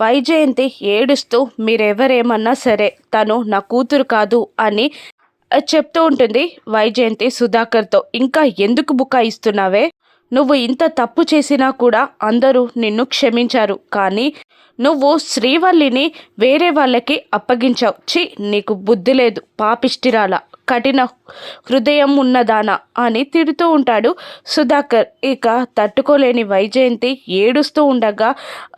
వైజయంతి ఏడుస్తూ మీరెవరేమన్నా సరే తను నా కూతురు కాదు అని చెప్తూ ఉంటుంది వైజయంతి సుధాకర్తో. ఇంకా ఎందుకు బుకాయిస్తున్నావే నువ్వు ఇంత తప్పు చేసినా కూడా అందరూ నిన్ను క్షమించారు. కానీ నువ్వు శ్రీవల్లిని వేరే వాళ్ళకి అప్పగించావు. చి నీకు బుద్ధి లేదు. పాపిష్టిరాల? కఠిన హృదయం ఉన్నదానా అని తిడుతూ ఉంటాడు సుధాకర్. ఇక తట్టుకోలేని వైజయంతి ఏడుస్తూ ఉండగా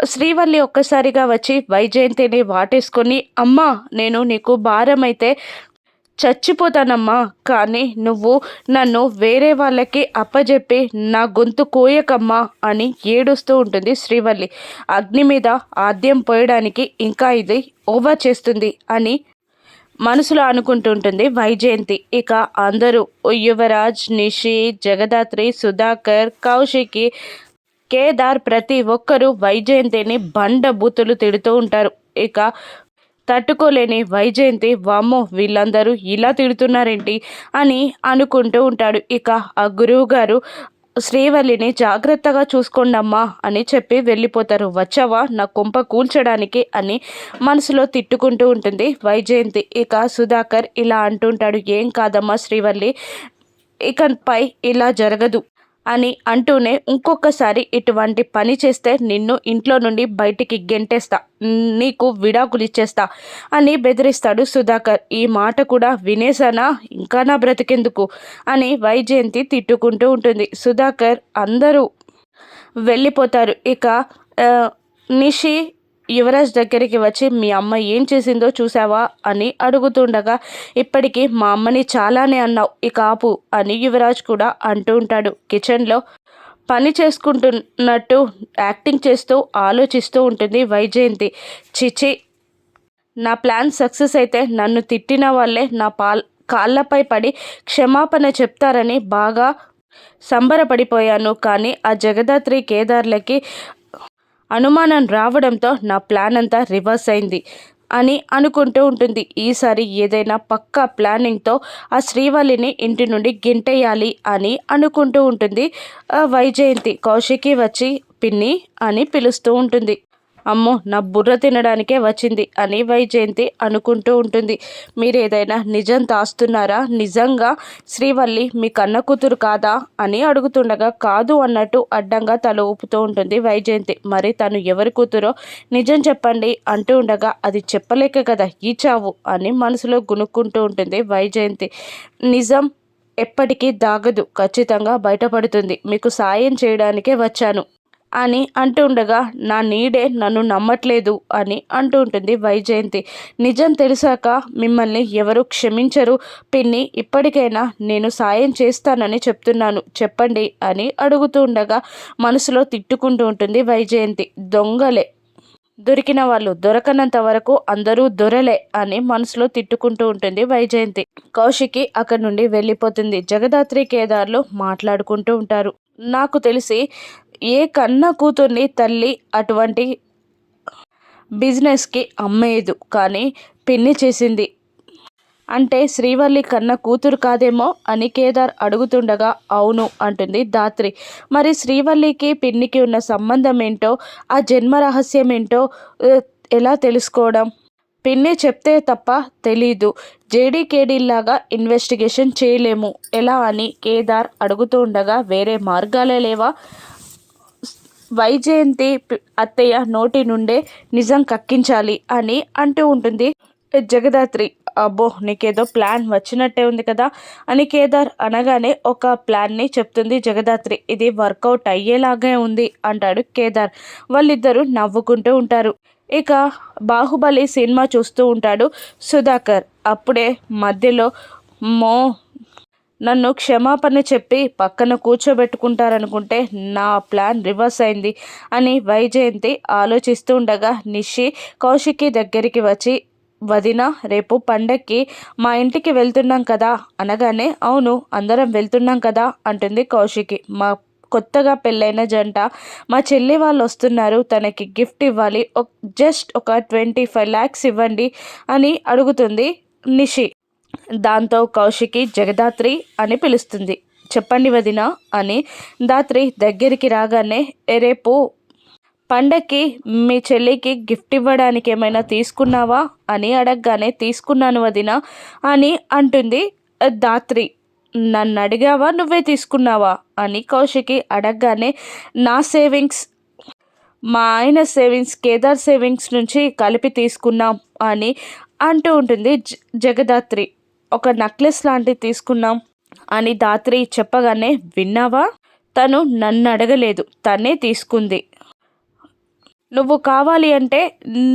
శ్రీవల్లి ఒక్కసారిగా వచ్చి వైజయంతిని వాటేసుకొని అమ్మా నేను నీకు భారమైతే చచ్చిపోతానమ్మా కానీ నువ్వు నన్ను వేరే వాళ్ళకి అప్పజెప్పి నా గొంతు కోయకమ్మా అని ఏడుస్తూ ఉంటుంది శ్రీవల్లి. అగ్ని మీద ఆద్యం పోయడానికి ఇంకా ఇది ఓవర్ చేస్తుంది అని మనసులో అనుకుంటుంటుంది వైజయంతి. ఇక అందరూ యువరాజ్ నిషి జగదాత్రి సుధాకర్ కౌశికి కేదార్ ప్రతి ఒక్కరూ వైజయంతిని బండ బూతులు తిడుతూ ఉంటారు. ఇక తట్టుకోలేని వైజయంతి వామ్మో వీళ్ళందరూ ఇలా తిడుతున్నారేంటి? అని అనుకుంటూ ఉంటాడు. ఇక ఆ గురువు గారు శ్రీవల్లిని జాగ్రత్తగా చూసుకోండమ్మా అని చెప్పి వెళ్ళిపోతారు. వచ్చావా? నా కొంప కూల్చడానికి అని మనసులో తిట్టుకుంటూ ఉంటుంది వైజయంతి. ఇక సుధాకర్ ఇలా అంటుంటాడు. ఏం కాదమ్మా శ్రీవల్లి? ఇకపై ఇలా జరగదు. అని అంటూనే ఇంకొకసారి ఇటువంటి పని చేస్తే నిన్ను ఇంట్లో నుండి బయటికి గెంటేస్తా. నీకు విడాకులు ఇచ్చేస్తా అని బెదిరిస్తాడు సుధాకర్. ఈ మాట కూడా వినేసానా ఇంకా నా బ్రతికెందుకు? అని వైజయంతి తిట్టుకుంటూ ఉంటుంది. సుధాకర్ అందరూ వెళ్ళిపోతారు. ఇక నిషి యువరాజ్ దగ్గరికి వచ్చి మీ అమ్మ ఏం చేసిందో చూసావా అని అడుగుతుండగా ఇప్పటికీ మా అమ్మని చాలానే అన్నావు ఇక ఆపు అని యువరాజ్ కూడా అంటూ ఉంటాడు. కిచెన్లో పని చేసుకుంటున్నట్టు యాక్టింగ్ చేస్తూ ఆలోచిస్తూ ఉంటుంది వైజయంతి. చిచి నా ప్లాన్ సక్సెస్ అయితే నన్ను తిట్టిన వాళ్ళే నా పాల్ కాళ్ళపై పడి క్షమాపణ చెప్తారని బాగా సంబరపడిపోయాను. కానీ ఆ జగదాత్రి కేదార్లకి అనుమానం రావడంతో నా ప్లాన్ అంతా రివర్స్ అయింది అని అనుకుంటూ ఉంటుంది. ఈసారి ఏదైనా పక్కా ప్లానింగ్తో ఆ శ్రీవల్లిని ఇంటి నుండి గింటేయాలి అని అనుకుంటూ ఉంటుంది. వైజయంతి కౌశికి వచ్చి పిన్ని అని పిలుస్తూ ఉంటుంది. అమ్మో నా బుర్ర తినడానికే వచ్చింది అని వైజయంతి అనుకుంటూ ఉంటుంది. మీరు ఏదైనా నిజం దాస్తున్నారా? నిజంగా శ్రీవల్లి మీ కన్న కూతురు కాదా అని అడుగుతుండగా కాదు అన్నట్టు అడ్డంగా తల ఊపుతూ ఉంటుంది వైజయంతి. మరి తను ఎవరి కూతురో నిజం చెప్పండి అంటూ ఉండగా అది చెప్పలేక కదా ఈ చావు అని మనసులో గునుక్కుంటూ ఉంటుంది వైజయంతి. నిజం ఎప్పటికీ దాగదు ఖచ్చితంగా బయటపడుతుంది. మీకు సాయం చేయడానికే వచ్చాను. అని అంటుండగా నా నీడే నన్ను నమ్మట్లేదు అని అంటూ ఉంటుంది వైజయంతి. నిజం తెలిసాక మిమ్మల్ని ఎవరు క్షమించరు. పిన్ని ఇప్పటికైనా నేను సాయం చేస్తానని చెప్తున్నాను. చెప్పండి అని అడుగుతూ ఉండగా మనసులో తిట్టుకుంటూ ఉంటుంది వైజయంతి. దొంగలే. దొరికిన వాళ్ళు దొరకనంత వరకు అందరూ దొరలే అని మనసులో తిట్టుకుంటూ ఉంటుంది వైజయంతి. కౌశికి అక్కడి నుండి వెళ్ళిపోతుంది. జగదాత్రి కేదార్లు మాట్లాడుకుంటూ ఉంటారు. నాకు తెలిసి ఏ కన్న కూతుర్ని తల్లి అటువంటి బిజినెస్కి అమ్మేయదు కానీ పిన్ని చేసింది. అంటే శ్రీవల్లి కన్న కూతురు కాదేమో అని కేదార్ అడుగుతుండగా అవును అంటుంది దాత్రి మరి శ్రీవల్లికి పిన్నికి ఉన్న సంబంధం ఏంటో ఆ జన్మ రహస్యం ఏంటో ఎలా తెలుసుకోవడం? పిన్ని చెప్తే తప్ప తెలీదు. జేడీకేడీలాగా ఇన్వెస్టిగేషన్ చేయలేము. ఎలా అని కేదార్ అడుగుతూ ఉండగా వేరే మార్గాలే లేవా? వైజయంతి అత్తయ్య నోటి నుండే నిజం కక్కించాలి అని అంటూ ఉంటుంది. జగదాత్రి అబ్బో నీకేదో ప్లాన్ వచ్చినట్టే ఉంది కదా అని కేదార్ అనగానే ఒక ప్లాన్ని చెప్తుంది జగదాత్రి. ఇది వర్కౌట్ అయ్యేలాగే ఉంది అంటాడు కేదార్. వాళ్ళిద్దరూ నవ్వుకుంటూ ఉంటారు. ఇక బాహుబలి సినిమా చూస్తూ ఉంటాడు సుధాకర్. అప్పుడే మధ్యలో మో నన్ను క్షమాపణ చెప్పి పక్కన కూర్చోబెట్టుకుంటారనుకుంటే నా ప్లాన్ రివర్స్ అయింది అని వైజయంతి ఆలోచిస్తూ ఉండగా నిషి కౌశికి దగ్గరికి వచ్చి వదిన రేపు పండక్కి మా ఇంటికి వెళ్తున్నాం కదా? అనగానే అవును అందరం వెళ్తున్నాం కదా అంటుంది కౌశికి మా కొత్తగా పెళ్ళైన జంట. మా చెల్లి వాళ్ళు వస్తున్నారు. తనకి గిఫ్ట్ ఇవ్వాలి. జస్ట్ ఒక ట్వంటీ ఫైవ్ ల్యాక్స్ ఇవ్వండి అని అడుగుతుంది నిషి. దాంతో కౌశికి జగదాత్రి అని పిలుస్తుంది. చెప్పండి వదిన అని దాత్రి దగ్గరికి రాగానే రేపు పండక్కి మీ చెల్లికి గిఫ్ట్ ఇవ్వడానికి ఏమైనా తీసుకున్నావా? అని అడగగానే తీసుకున్నాను వదిన అని అంటుంది దాత్రి. నన్ను అడిగావా నువ్వే తీసుకున్నావా? అని కౌశికి అడగగానే నా సేవింగ్స్ మా ఆయన సేవింగ్స్ కేదార్ సేవింగ్స్ నుంచి కలిపి తీసుకున్నాం అని అంటూ ఉంటుంది జగదాత్రి. ఒక నెక్లెస్ లాంటివి తీసుకున్నాం అని దాత్రి చెప్పగానే విన్నావా? తను నన్ను అడగలేదు తనే తీసుకుంది. నువ్వు కావాలి అంటే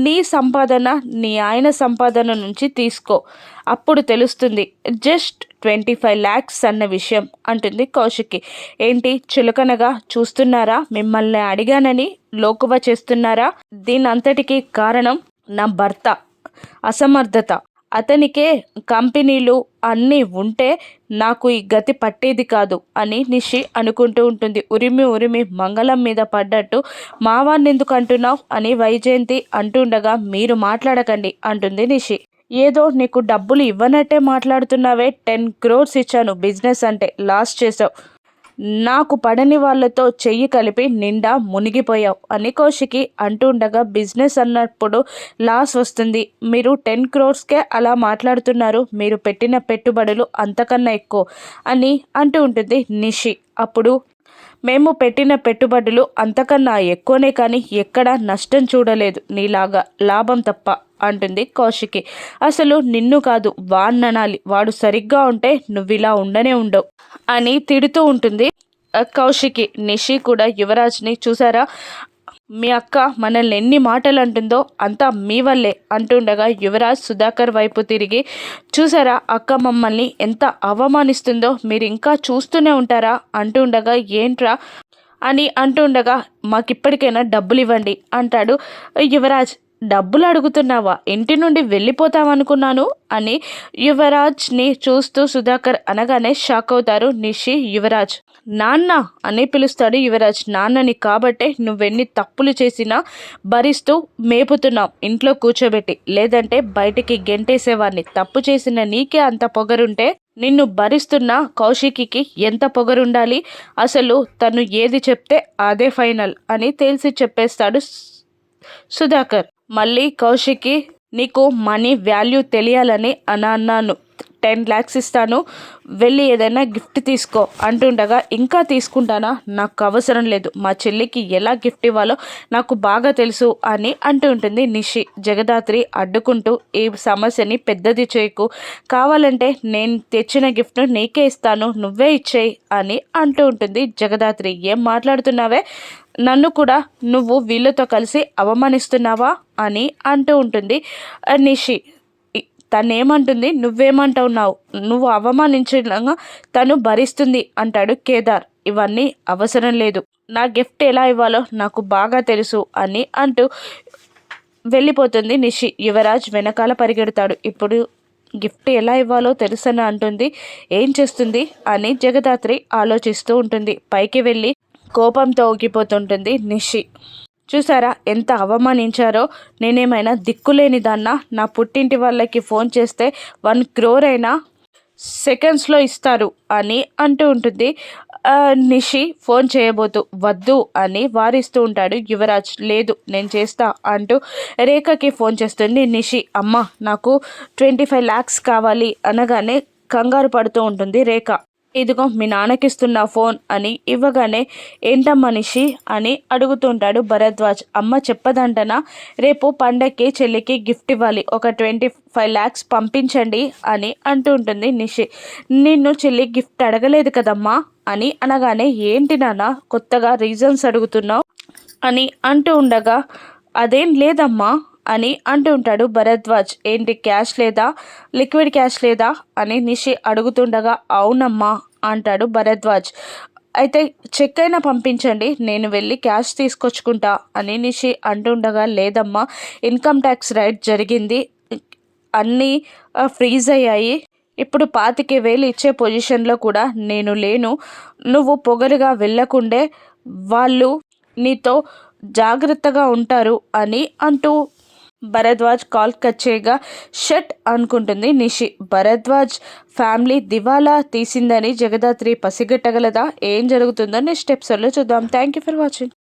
నీ సంపాదన నీ ఆయన సంపాదన నుంచి తీసుకో. అప్పుడు తెలుస్తుంది జస్ట్ ట్వంటీ ఫైవ్ ల్యాక్స్ అన్న విషయం అంటుంది కౌశికి ఏంటి చులకనగా చూస్తున్నారా? మిమ్మల్ని అడిగానని లోకువ చేస్తున్నారా? దీనంతటికీ కారణం నా భర్త. అసమర్థత. అతనికే కంపెనీలు అన్నీ ఉంటే నాకు ఈ గతి పట్టేది కాదు అని నిషి అనుకుంటూ ఉంటుంది. ఉరిమి ఉరిమి మంగళం మీద పడ్డట్టు మావాన్ని ఎందుకు అంటున్నావు? అని వైజయంతి అంటుండగా మీరు మాట్లాడకండి అంటుంది నిషి. ఏదో నీకు డబ్బులు ఇవ్వనట్టే మాట్లాడుతున్నావే టెన్ క్రోర్స్ ఇచ్చాను బిజినెస్ అంటే లాస్ చేసావు నాకు పడని వాళ్ళతో చెయ్యి కలిపి నిండా మునిగిపోయావు అని కౌశికి అంటుండగా బిజినెస్ అన్నప్పుడు లాస్ వస్తుంది. మీరు టెన్ క్రోర్స్కే అలా మాట్లాడుతున్నారు. మీరు పెట్టిన పెట్టుబడులు అంతకన్నా ఎక్కువ అని అంటూ ఉంటుంది నిషి. అప్పుడు మేము పెట్టిన పెట్టుబడులు అంతకన్నా ఎక్కువనే కానీ ఎక్కడా నష్టం చూడలేదు. నీలాగా లాభం తప్ప అంటుంది కౌశికి. అసలు నిన్ను కాదు వాణ్ణనాలి. వాడు సరిగ్గా ఉంటే నువ్వు ఇలా ఉండనే ఉండవు అని తిడుతూ ఉంటుంది కౌశికి. నిషి కూడా యువరాజ్ని చూసారా మీ అక్క మనల్ని ఎన్ని మాటలు అంటుందో అంతా మీ వల్లే అంటుండగా యువరాజ్ సుధాకర్ వైపు తిరిగి. చూసారా అక్క మమ్మల్ని ఎంత అవమానిస్తుందో? మీరు ఇంకా చూస్తూనే ఉంటారా? అంటుండగా ఏంట్రా? అని అంటుండగా మాకిప్పటికైనా డబ్బులు ఇవ్వండి అంటాడు యువరాజ్. డబ్బులు అడుగుతున్నావా ఇంటి నుండి వెళ్ళిపోతామనుకున్నాను అని యువరాజ్ని చూస్తూ సుధాకర్ అనగానే షాక్ అవుతారు నిషి యువరాజ్. నాన్న అని పిలుస్తాడు యువరాజ్. నాన్నని కాబట్టే నువ్వెన్ని తప్పులు చేసినా భరిస్తూ మేపుతున్నావు. ఇంట్లో కూర్చోబెట్టి. లేదంటే బయటికి గెంటేసేవాడిని. తప్పు చేసిన నీకే అంత పొగరుంటే నిన్ను భరిస్తున్న కౌశికి ఎంత పొగరుండాలి? అసలు తను ఏది చెప్తే అదే ఫైనల్ అని తెలిసి చెప్పేస్తాడు సుధాకర్. మళ్ళీ కౌశికి నీకు మనీ వాల్యూ తెలియాలని అని అన్నాను. టెన్ ల్యాక్స్ ఇస్తాను. వెళ్ళి ఏదైనా గిఫ్ట్ తీసుకో అంటుండగా ఇంకా తీసుకుంటానా? నాకు అవసరం లేదు. మా చెల్లికి ఎలా గిఫ్ట్ ఇవ్వాలో నాకు బాగా తెలుసు అని అంటూ ఉంటుంది నిషి. జగదాత్రి అడ్డుకుంటూ ఈ సమస్యని పెద్దది చేయకు. కావాలంటే నేను తెచ్చిన గిఫ్ట్ నీకే ఇస్తాను. నువ్వే ఇచ్చేయి అని అంటూ ఉంటుంది జగదాత్రి. ఏం మాట్లాడుతున్నావే? నన్ను కూడా నువ్వు వీళ్ళతో కలిసి అవమానిస్తున్నావా అని అంటూ ఉంటుంది. నిషి తను ఏమంటుంది నువ్వేమంటున్నావు నువ్వు అవమానించడంగా తను భరిస్తుంది అంటాడు కేదార్. ఇవన్నీ అవసరం లేదు. నా గిఫ్ట్ ఎలా ఇవ్వాలో నాకు బాగా తెలుసు అని అంటూ వెళ్ళిపోతుంది నిషి. యువరాజ్ వెనకాల పరిగెడతాడు. ఇప్పుడు గిఫ్ట్ ఎలా ఇవ్వాలో తెలుసని అంటుంది. ఏం చేస్తుంది? అని జగదాత్రి ఆలోచిస్తూ ఉంటుంది. పైకి వెళ్ళి కోపంతో ఊగిపోతుంటుంది నిషి. చూసారా ఎంత అవమానించారో? నేనేమైనా దిక్కులేని దాన్న నా పుట్టింటి వాళ్ళకి ఫోన్ చేస్తే వన్ క్రోర్ అయినా సెకండ్స్లో ఇస్తారు అని అంటూ ఉంటుంది. నిషి ఫోన్ చేయబోతూ వద్దు అని వారిస్తూ ఉంటాడు. యువరాజ్ లేదు నేను చేస్తా అంటూ రేఖకి ఫోన్ చేస్తుంది నిషి. అమ్మ నాకు ట్వంటీ ఫైవ్ ల్యాక్స్ కావాలి అనగానే కంగారు పడుతూ ఉంటుంది రేఖ. ఇదిగో మీ నాన్నకిస్తున్న ఫోన్ అని ఇవ్వగానే ఏంట మనిషి? అని అడుగుతుంటాడు భరద్వాజ్. అమ్మ చెప్పదంటనా? రేపు పండక్కి చెల్లికి గిఫ్ట్ ఇవ్వాలి. ఒక ట్వంటీ ఫైవ్ ల్యాక్స్ పంపించండి అని అంటూ ఉంటుంది నిషి. నిన్ను చెల్లి గిఫ్ట్ అడగలేదు కదమ్మా? అని అనగానే ఏంటి నాన్న కొత్తగా రీజన్స్ అడుగుతున్నావు? అని అంటూ ఉండగా అదేం లేదమ్మా అని అంటుంటాడు భరద్వాజ్. ఏంటి క్యాష్ లేదా? లిక్విడ్ క్యాష్ లేదా? అని నిషి అడుగుతుండగా అవునమ్మా అంటాడు భరద్వాజ్. అయితే చెక్ అయినా పంపించండి నేను వెళ్ళి క్యాష్ తీసుకొచ్చుకుంటా అని నిషి అంటుండగా లేదమ్మా ఇన్కమ్ ట్యాక్స్ రైడ్ జరిగింది. అన్నీ ఫ్రీజ్ అయ్యాయి. ఇప్పుడు పాతికే వేలు ఇచ్చే పొజిషన్లో కూడా నేను లేను. నువ్వు పొగరుగా వెళ్ళకుండే వాళ్ళు నీతో జాగ్రత్తగా ఉంటారు అని అంటూ భరద్వాజ్ కాల్ కట్ చేయగా షట్ అనుకుంటుంది. నిషి భరద్వాజ్ ఫ్యామిలీ దివాలా తీసిందని జగదాత్రి పసిగట్టగలదా? ఏం జరుగుతుందో నెక్స్ట్ ఎపిసోడ్లో చూద్దాం. Thank you for watching.